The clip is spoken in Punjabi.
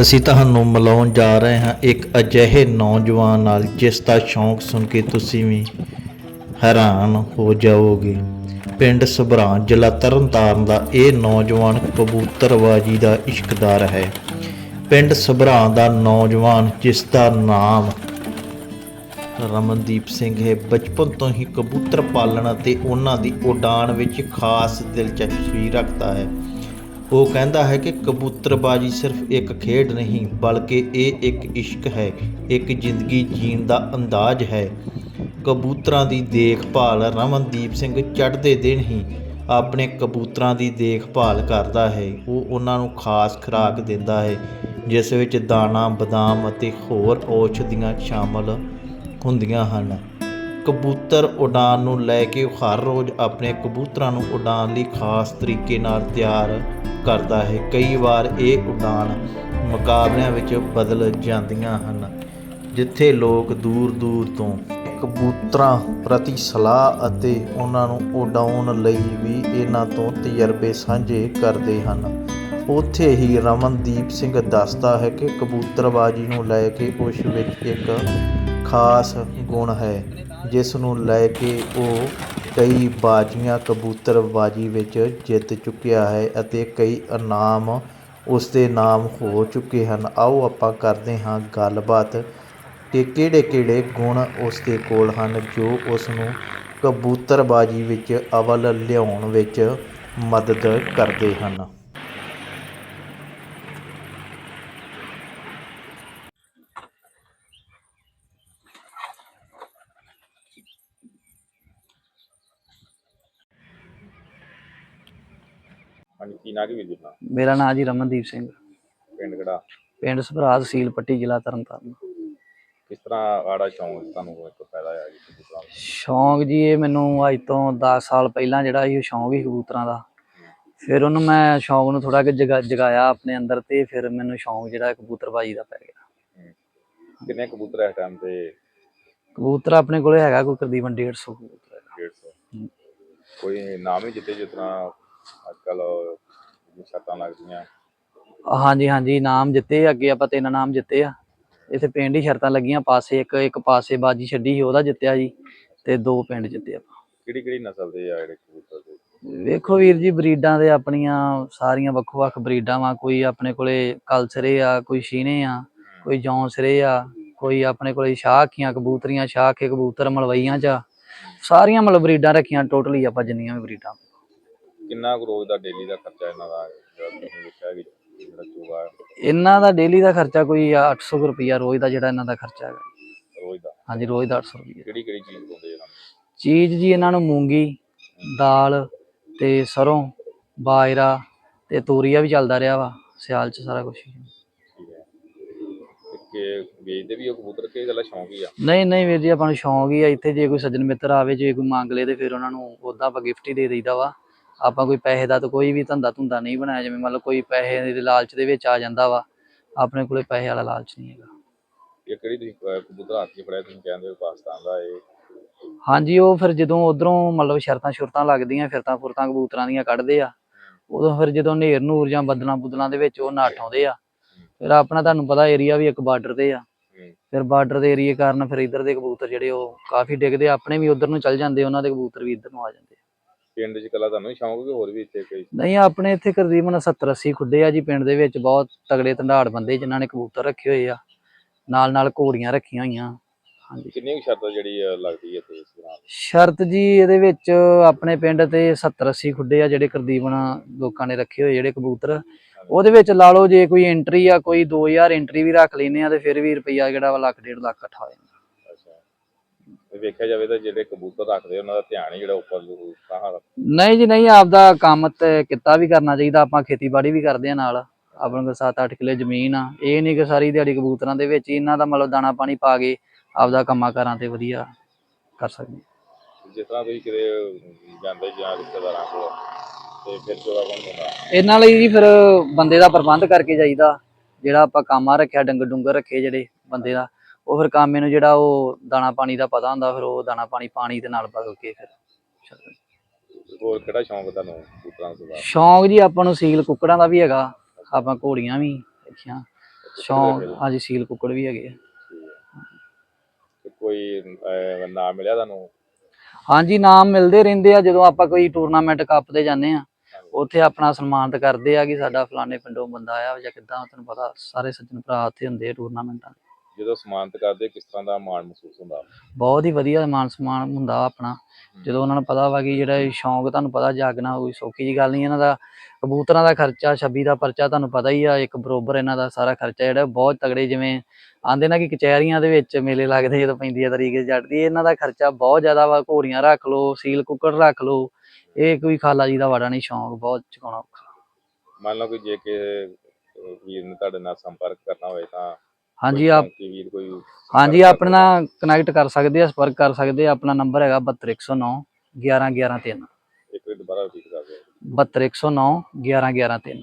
ਅਸੀਂ ਤੁਹਾਨੂੰ ਮਿਲਾਉਣ ਜਾ ਰਹੇ ਹਾਂ ਇੱਕ ਅਜਿਹੇ ਨੌਜਵਾਨ ਨਾਲ, ਜਿਸ ਦਾ ਸ਼ੌਂਕ ਸੁਣ ਕੇ ਤੁਸੀਂ ਵੀ ਹੈਰਾਨ ਹੋ ਜਾਓਗੇ। ਪਿੰਡ ਸਭਰਾਂ ਜ਼ਿਲ੍ਹਾ ਤਰਨਤਾਰਨ ਦਾ ਇਹ ਨੌਜਵਾਨ ਕਬੂਤਰਬਾਜੀ ਦਾ ਇਸ਼ਕਦਾਰ ਹੈ। ਪਿੰਡ ਸਭਰਾ ਦਾ ਨੌਜਵਾਨ ਜਿਸ ਦਾ ਨਾਮ ਰਮਨਦੀਪ ਸਿੰਘ ਹੈ। ਬਚਪਨ ਤੋਂ ਹੀ ਕਬੂਤਰ ਪਾਲਣ ਅਤੇ ਉਹਨਾਂ ਦੀ ਉਡਾਨ ਵਿੱਚ ਖਾਸ ਦਿਲਚਸਪੀ ਰੱਖਦਾ ਹੈ। ਉਹ ਕਹਿੰਦਾ ਹੈ ਕਿ ਕਬੂਤਰਬਾਜੀ ਸਿਰਫ ਇੱਕ ਖੇਡ ਨਹੀਂ, ਬਲਕਿ ਇਹ ਇੱਕ ਇਸ਼ਕ ਹੈ, ਇੱਕ ਜ਼ਿੰਦਗੀ ਜੀਣ ਦਾ ਅੰਦਾਜ਼ ਹੈ। ਕਬੂਤਰਾਂ ਦੀ ਦੇਖਭਾਲ ਰਮਨਦੀਪ ਸਿੰਘ ਚੜ੍ਹਦੇ ਦਿਨ ਹੀ ਆਪਣੇ ਕਬੂਤਰਾਂ ਦੀ ਦੇਖਭਾਲ ਕਰਦਾ ਹੈ। ਉਹ ਉਹਨਾਂ ਨੂੰ ਖਾਸ ਖੁਰਾਕ ਦਿੰਦਾ ਹੈ। ਜਿਸ ਵਿੱਚ ਦਾਣਾ, ਬਦਾਮ ਅਤੇ ਹੋਰ ਔਸ਼ਧੀਆਂ ਸ਼ਾਮਲ ਹੁੰਦੀਆਂ ਹਨ। ਕਬੂਤਰ ਉਡਾਨ ਨੂੰ ਲੈ ਕੇ ਹਰ ਰੋਜ਼ ਆਪਣੇ ਕਬੂਤਰਾਂ ਨੂੰ ਉਡਾਨ ਲਈ ਖਾਸ ਤਰੀਕੇ ਨਾਲ ਤਿਆਰ ਕਰਦਾ ਹੈ। ਕਈ ਵਾਰ ਇਹ ਉਡਾਨ ਮੁਕਾਬਲਿਆਂ ਵਿੱਚ ਬਦਲ ਜਾਂਦੀਆਂ ਹਨ, ਜਿੱਥੇ ਲੋਕ ਦੂਰ ਦੂਰ ਤੋਂ ਕਬੂਤਰਾਂ ਪ੍ਰਤੀ ਸਲਾਹ ਅਤੇ ਉਹਨਾਂ ਨੂੰ ਉਡਾਉਣ ਲਈ ਵੀ ਇਹਨਾਂ ਤੋਂ ਤਜਰਬੇ ਸਾਂਝੇ ਕਰਦੇ ਹਨ। ਉੱਥੇ ਹੀ ਰਮਨਦੀਪ ਸਿੰਘ ਦੱਸਦਾ ਹੈ ਕਿ ਕਬੂਤਰਬਾਜੀ ਨੂੰ ਲੈ ਕੇ ਉਸ ਵਿੱਚ ਇੱਕ ਖਾਸ ਗੁਣ ਹੈ, ਜਿਸ ਨੂੰ ਲੈ ਕੇ ਉਹ ਕਈ ਬਾਜੀਆਂ ਕਬੂਤਰਬਾਜੀ ਵਿੱਚ ਜਿੱਤ ਚੁੱਕਿਆ ਹੈ ਅਤੇ ਕਈ ਇਨਾਮ ਉਸ ਦੇ ਨਾਮ ਹੋ ਚੁੱਕੇ ਹਨ। ਆਓ ਆਪਾਂ ਕਰਦੇ ਹਾਂ ਗੱਲਬਾਤ ਕਿ ਕਿਹੜੇ ਕਿਹੜੇ ਗੁਣ ਉਸ ਦੇ ਕੋਲ ਹਨ, ਜੋ ਉਸ ਨੂੰ ਕਬੂਤਰਬਾਜੀ ਵਿੱਚ ਅਵਲ ਲਿਆਉਣ ਵਿੱਚ ਮਦਦ ਕਰਦੇ ਹਨ। ਹਾਂਜੀ ਕੀ ਨਾਂ ਕੀ ਵੀਰ ਜੀ ਆਪਣਾ? ਮੇਰਾ ਨਾਮ ਜੀ ਰਮਨਦੀਪ ਸਿੰਘ। ਪਿੰਡ ਕਿਹੜਾ? ਪਿੰਡ ਸਭਰਾ ਤਹਿਸੀਲ ਪੱਟੀ ਜ਼ਿਲ੍ਹਾ ਤਰਨਤਾਰਨ। ਕਿਸ ਤਰ੍ਹਾਂ ਆੜਾ ਚੌਂਕ ਤੁਹਾਨੂੰ ਇੱਕ ਫਾਇਦਾ ਆ ਜੀ ਸ਼ੌਂਕ ਜੀ ਇਹ ਮੈਨੂੰ ਅੱਜ ਤੋਂ 10 ਸਾਲ ਪਹਿਲਾਂ ਜਿਹੜਾ ਇਹ ਸ਼ੌਂਕ ਸੀ ਕਬੂਤਰਾਂ ਦਾ। ਫਿਰ ਉਹਨੂੰ ਮੈਂ ਸ਼ੌਂਕ ਨੂੰ ਥੋੜਾ ਕਿ ਜਗਾ ਜਗਾਇਆ ਆਪਣੇ ਅੰਦਰ ਤੇ ਫਿਰ ਮੈਨੂੰ ਸ਼ੌਂਕ ਜਿਹੜਾ ਕਬੂਤਰਬਾਜੀ ਦਾ ਪੈ ਗਿਆ। ਕਿੰਨੇ ਕਬੂਤਰ ਇਸ ਟਾਈਮ ਤੇ? ਕਬੂਤਰ ਆਪਣੇ ਕੋਲੇ ਹੈਗਾ ਕੋਈ ਤਕਰੀਬਨ 150 ਕਬੂਤਰ ਹੈਗਾ। 150 ਕੋਈ ਨਾਮ ਹੀ ਜਿੱਤੇ ਜਿਸ ਤਰ੍ਹਾਂ ਅੱਜ ਕੱਲ ਲੱਗਦੀਆਂ। ਹਾਂਜੀ ਹਾਂਜੀ ਨਾਮ ਜਿੱਤੇ ਅੱਗੇ ਆਪਾਂ ਤਿੰਨ ਨਾਮ ਜਿੱਤੇ ਆ। ਇੱਥੇ ਪਿੰਡ ਹੀ ਸ਼ਰਤਾਂ ਲੱਗੀਆਂ ਪਾਸੇ ਇੱਕ ਇੱਕ ਪਾਸੇ ਬਾਜੀ ਛੱਡੀ ਸੀ ਉਹਦਾ ਜਿੱਤਿਆ ਜੀ ਤੇ ਦੋ ਪਿੰਡ ਜਿੱਤੇ ਆਪਾਂ। ਕਿਹੜੀ ਕਿਹੜੀ ਨਸਲ ਦੇ ਆ ਜਿਹੜੇ ਕਬੂਤਰ ਦੇ? ਵੇਖੋ ਵੀਰ ਜੀ ਬਰੀਡਾਂ ਦੇ ਆਪਣੀਆਂ ਸਾਰੀਆਂ ਵੱਖੋ ਵੱਖ ਬਰੀਡਾਂ ਵਾ ਕੋਈ ਆਪਣੇ ਕੋਲੇ ਕਲਸਰੇ ਆ ਕੋਈ ਸ਼ੀਨੇ ਆ ਕੋਈ ਜੌਂਸਰੇ ਆ ਕੋਈ ਆਪਣੇ ਕੋਲੇ ਸ਼ਾਖੀਆਂ ਕਬੂਤਰੀਆਂ ਸ਼ਾਖੇ ਕਬੂਤਰ ਮਲਵਈਆਂ ਚ। ਸਾਰੀਆਂ ਮਤਲਬ ਬਰੀਡਾਂ ਰੱਖੀਆਂ ਟੋਟਲੀ ਆਪਾਂ ਜਿੰਨੀਆਂ ਵੀ ਬਰੀਡਾਂ। ਕਿੰਨਾ ਕੁ ਰੋਜ਼ ਦਾ ਡੇਲੀ ਦਾ ਖਰਚਾ ਇਹਨਾਂ ਦਾ ਜਿਹੜਾ ਤੁਸੀਂ ਦੇਖਿਆ ਕਿ ਜਿਹੜਾ ਚੂਗਾ ਹੈ, ਇਹਨਾਂ ਦਾ ਡੇਲੀ ਦਾ ਖਰਚਾ ਕੋਈ 800 ਰੁਪਈਆ ਰੋਜ਼ ਦਾ ਜਿਹੜਾ ਇਹਨਾਂ ਦਾ ਖਰਚਾ ਹੈਗਾ। ਰੋਜ਼ ਦਾ? ਹਾਂਜੀ ਰੋਜ਼ ਦਾ 800 ਰੁਪਈਆ। ਕਿਹੜੀ ਕਿਹੜੀ ਚੀਜ਼ ਪਾਉਂਦੇ ਇਹਨਾਂ ਨੂੰ? ਚੀਜ਼ ਜੀ ਇਹਨਾਂ ਨੂੰ ਮੂੰਗੀ ਦਾਲ ਤੇ ਸਰੋਂ ਬਾਜਰਾ ਤੇ ਤੋਰੀਆ ਵੀ ਚੱਲਦਾ ਰਿਹਾ ਵਾ ਸਿਆਲ ਚ ਸਾਰਾ ਕੁਝ ਠੀਕ ਹੈ। ਤੇ ਕਿ ਵੇਚਦੇ ਵੀ ਉਹ ਕਬੂਤਰ? ਕਿ ਗੱਲਾਂ ਸ਼ੌਂਕ ਹੀ ਆ? ਨਹੀਂ ਨਹੀਂ ਵੀਰ ਜੀ ਆਪਾਂ ਨੂੰ ਸ਼ੌਂਕ ਹੀ ਆ ਇੱਥੇ ਜੇ ਕੋਈ ਸੱਜਣ ਮਿੱਤਰ ਆਵੇ ਜੇ ਕੋਈ ਮੰਗ ਲੇ ਤੇ ਫਿਰ ਉਹਨਾਂ ਨੂੰ ਉਦਾਂ ਆਪਾਂ ਗਿਫਟ ਹੀ ਦੇ ਦਈਦਾ ਵਾ। ਆਪਾਂ ਕੋਈ ਪੈਸੇ ਦਾ ਤਾਂ ਕੋਈ ਵੀ ਧੰਦਾ ਧੁੰਦਾ ਨਹੀਂ ਬਣਾਇਆ ਜਿਵੇਂ ਮੰਨ ਲਓ ਕੋਈ ਪੈਸੇ ਦੇ ਲਾਲਚ ਦੇ ਵਿੱਚ ਆ ਜਾਂਦਾ ਵਾ ਆਪਣੇ ਕੋਲੇ ਪੈਸੇ ਵਾਲਾ ਲਾਲਚ ਨਹੀਂ ਹੈਗਾ। ਇਹ ਕਿਹੜੀ ਤੁਸੀਂ ਕਬੂਤਰ ਹੱਥ 'ਚ ਫੜਿਆ ਤੁਸੀਂ ਕਹਿੰਦੇ ਹੋ ਪਾਕਿਸਤਾਨ ਦਾ ਇਹ? ਹਾਂਜੀ ਉਹ ਫਿਰ ਜਦੋਂ ਉਧਰੋਂ ਮਤਲਬ ਸ਼ਰਤਾਂ ਸ਼ੁਰਤਾਂ ਲੱਗਦੀਆਂ ਫਿਰਤਾਂ ਫੁਰਤਾਂ ਕਬੂਤਰਾਂ ਦੀਆਂ ਕੱਢਦੇ ਆ। ਉਦੋਂ ਫਿਰ ਜਦੋਂ ਨੇਰ ਨੂਰ ਜਾਂ ਬੱਦਲਾਂ ਬੁੱਦਲਾਂ ਦੇ ਵਿੱਚ ਉਹ ਨੱਠ ਆਉਂਦੇ ਆ ਫਿਰ ਆਪਣਾ ਤੁਹਾਨੂੰ ਪਤਾ ਏਰੀਆ ਵੀ ਇੱਕ ਬਾਰਡਰ ਤੇ ਆ। ਫਿਰ ਬਾਰਡਰ ਦੇ ਏਰੀਏ ਕਾਰਨ ਫਿਰ ਇੱਧਰ ਦੇ ਕਬੂਤਰ ਜਿਹੜੇ ਉਹ ਕਾਫੀ ਡਿੱਗਦੇ ਆਪਣੇ ਵੀ ਉਧਰ ਨੂੰ ਚੱਲ ਜਾਂਦੇ ਉਹਨਾਂ ਦੇ ਕਬੂਤਰ ਵੀ ਇੱਧਰ ਨੂੰ ਆ ਜਾਂਦੇ ਆ। ਪਿੰਡ 'ਚ ਕੱਲਾ ਤੁਹਾਨੂੰ ਹੀ ਸ਼ੌਂਕ ਕਿ ਹੋਰ ਵੀ ਇੱਥੇ ਕੋਈ? ਨਹੀਂ ਆਪਣੇ ਇੱਥੇ ਤਕਰੀਬਨ 70 80 ਖੁੱਡੇ ਆ ਜੀ ਪਿੰਡ ਦੇ ਵਿੱਚ ਬਹੁਤ ਤਗੜੇ ਧੰਦਾੜ ਬੰਦੇ ਜਿਨ੍ਹਾਂ ਨੇ ਕਬੂਤਰ ਰੱਖੇ ਹੋਏ ਆ। ਨਾਲ ਨਾਲ ਘੋੜੀਆਂ ਰੱਖੀਆਂ ਹੋਈਆਂ ਹਾਂਜੀ। ਕਿੰਨੀ ਕੁ ਸ਼ਰਤ ਜਿਹੜੀ ਲੱਗਦੀ ਹੈ ਤੇ ਇਸ ਨਾਲ? ਸ਼ਰਤ ਜੀ ਇਹਦੇ ਵਿੱਚ ਆਪਣੇ ਪਿੰਡ ਤੇ 70 80 ਖੁੱਡੇ ਆ ਜਿਹੜੇ ਤਕਰੀਬਨ ਲੋਕਾਂ ਨੇ ਰੱਖੇ ਹੋਏ ਜਿਹੜੇ ਕਬੂਤਰ। ਉਹਦੇ ਵਿੱਚ ਲਾ ਲਓ ਜੇ ਕੋਈ ਐਂਟਰੀ ਆ ਕੋਈ 2000 ਐਂਟਰੀ ਵੀ ਰੱਖ ਲੈਨੇ ਆ ਤੇ ਫਿਰ ਵੀ ਰੁਪਈਆ ਜਿਹੜਾ ਵਾ ਲੱਖ ਡੇਢ ਲੱਖ ਇਕੱਠਾ ਹੋ ਜਾਂਦਾ। ਤੇ ਵੇਖਿਆ ਜਾਵੇ ਤਾਂ ਜਿਹੜੇ ਕਬੂਤਰ ਰੱਖਦੇ ਉਹਨਾਂ ਦਾ ਧਿਆਨ ਹੀ ਜਿਹੜਾ ਉੱਪਰ ਕਹਾਂ ਨਹੀਂ ਜੀ ਨਹੀਂ ਆਪਦਾ ਕੰਮ ਤੇ ਕਿੱਤਾ ਵੀ ਕਰਨਾ ਚਾਹੀਦਾ ਆਪਾਂ ਖੇਤੀਬਾੜੀ ਵੀ ਕਰਦੇ ਆ ਨਾਲ। ਆਪਣੇ ਕੋਲ 7-8 ਕਿੱਲੇ ਜ਼ਮੀਨ ਆ ਇਹ ਨਹੀਂ ਕਿ ਸਾਰੀ ਦਿਹਾੜੀ ਕਬੂਤਰਾਂ ਦੇ ਵਿੱਚ ਹੀ ਇਹਨਾਂ ਦਾ ਮਤਲਬ ਦਾਣਾ ਪਾਣੀ ਪਾ ਕੇ ਆਪਦਾ ਕੰਮਾਂ ਕਾਰਾਂ ਤੇ ਵਧੀਆ ਕਰ ਸਕਦੇ ਜਿਸ ਤਰ੍ਹਾਂ ਤੁਸੀਂ ਕਿਤੇ ਜਾਂਦੇ ਜਾਂ ਰਿਸ਼ਤੇਦਾਰਾਂ ਕੋਲ ਤੇ ਫਿਰ ਚੋਲਾ ਕੌਣ ਹੁੰਦਾ। ਇਹਨਾਂ ਲਈ ਜੀ ਫਿਰ ਬੰਦੇ ਦਾ ਪ੍ਰਬੰਧ ਕਰਕੇ ਜਾਈਦਾ ਜਿਹੜਾ ਆਪਾਂ ਕਾਮਾ ਰੱਖਿਆ ਡੰਗਰ ਡੁੰਗਰ ਰੱਖੇ ਜਿਹੜੇ ਬੰਦੇ ਦਾ ਉਹ ਫਿਰ ਕਾਮੇ ਨੂੰ ਜਿਹੜਾ ਉਹ ਦਾਣਾ ਪਾਣੀ ਦਾ ਪਤਾ ਹੁੰਦਾ ਫਿਰ ਉਹ ਦਾਣਾ ਪਾਣੀ ਪਾਣੀ ਦੇ ਨਾਲ ਬਦਲ ਕੇ ਫਿਰ। ਹੋਰ ਕਿਹੜਾ ਸ਼ੌਂਕ ਤੁਹਾਨੂੰ ਕਬੂਤਰਾਂ ਦਾ ਸ਼ੌਂਕ ਜੀ ਆਪਾਂ ਨੂੰ ਸੀਲ ਕੁੱਕੜਾਂ ਦਾ ਵੀ ਹੈਗਾ ਆਪਾਂ ਘੋੜੀਆਂ ਵੀ ਰੱਖੀਆਂ ਸ਼ੌਂਕ ਹਾਂਜੀ ਸੀਲ ਕੁੱਕੜ ਵੀ ਹੈਗੇ ਆ। ਕੋਈ ਨਾਮ ਮਿਲਿਆ ਤੁਹਾਨੂੰ ਹਾਂਜੀ ਨਾਮ ਮਿਲਦੇ ਰਹਿੰਦੇ ਆ ਜਦੋਂ ਆਪਾਂ ਕੋਈ ਟੂਰਨਾਮੈਂਟ ਕੱਪ ਤੇ ਜਾਂਦੇ ਆ ਉੱਥੇ ਆਪਣਾ ਸਨਮਾਨਿਤ ਕਰਦੇ ਆ ਕਿ ਸਾਡਾ ਫਲਾਣੇ ਪਿੰਡੋਂ ਬੰਦਾ ਆਇਆ ਜਾਂ ਕਿੱਦਾਂ ਤੁਹਾਨੂੰ ਪਤਾ ਸਾਰੇ ਸੱਜਣ ਭਰਾ ਉੱਥੇ ਹੁੰਦੇ ਆ ਟੂਰਨਾਮੈਂਟਾਂ। ਜਦੋਂ ਸਮਾਨਤ ਕਰਦੇ ਕਿਸ ਤਰ੍ਹਾਂ ਦਾ ਮਾਣ ਮਹਿਸੂਸ ਹੁੰਦਾ? ਬਹੁਤ ਹੀ ਵਧੀਆ ਮਾਨ ਸਨਮਾਨ ਹੁੰਦਾ ਆਪਣਾ। ਜਦੋਂ ਉਹਨਾਂ ਨੂੰ ਪਤਾ ਵਾ ਕਿ ਜਿਹੜਾ ਇਹ ਸ਼ੌਂਕ ਤੁਹਾਨੂੰ ਪਤਾ ਜਾਗਣਾ ਕੋਈ ਸੌਖੀ ਜੀ ਗੱਲ ਨਹੀਂ ਇਹਨਾਂ ਦਾ ਕਬੂਤਰਾਂ ਦਾ ਖਰਚਾ 26 ਦਾ ਪਰਚਾ ਤੁਹਾਨੂੰ ਪਤਾ ਹੀ ਆ ਇੱਕ ਬਰੋਬਰ ਇਹਨਾਂ ਦਾ ਸਾਰਾ ਖਰਚਾ ਜਿਹੜਾ ਬਹੁਤ ਤਗੜੇ ਜਿਵੇਂ ਆਂਦੇ ਨਾ ਕਿ ਕਚਹਿਰੀਆਂ ਦੇ ਵਿੱਚ ਮੇਲੇ ਲੱਗਦੇ ਜਦੋਂ ਪੈਂਦੀ ਆ ਤਰੀਕ ਜੱਟ ਦੀ ਇਹਨਾਂ ਦਾ ਖਰਚਾ ਬਹੁਤ ਜ਼ਿਆਦਾ ਵਾ ਘੋੜੀਆਂ ਰੱਖ ਲਓ ਸੀਲ ਕੁੱਕੜ ਰੱਖ ਲਓ ਇਹ ਕੋਈ ਖਾਲਾ ਜੀ ਦਾ ਵਾੜਾ ਨਹੀਂ ਸ਼ੌਂਕ ਬਹੁਤ ਚੁਕਾਉਣਾ ਔਖਾ। ਮੰਨ ਲਓ ਕਿ ਜੇ ਕਿ ਵੀਰ ਨੇ ਤੁਹਾਡੇ ਨਾਲ ਸੰਪਰਕ ਕਰਨਾ ਹੋਵੇ ਤਾਂ ਹਾਂਜੀ ਆਪ ਕੀ ਵੀਰ ਕੋਈ ਹਾਂਜੀ ਆਪਣੇ ਨਾਲ ਕਨੈਕਟ ਕਰ ਸਕਦੇ ਆ ਸੰਪਰਕ ਕਰ ਸਕਦੇ ਆ ਆਪਣਾ ਨੰਬਰ ਹੈਗਾ 72109 11113 ਇੱਕ ਵਾਰ ਦੁਬਾਰਾ ਰਿਪੀਟ ਕਰ ਦਿਓ। 72109 11113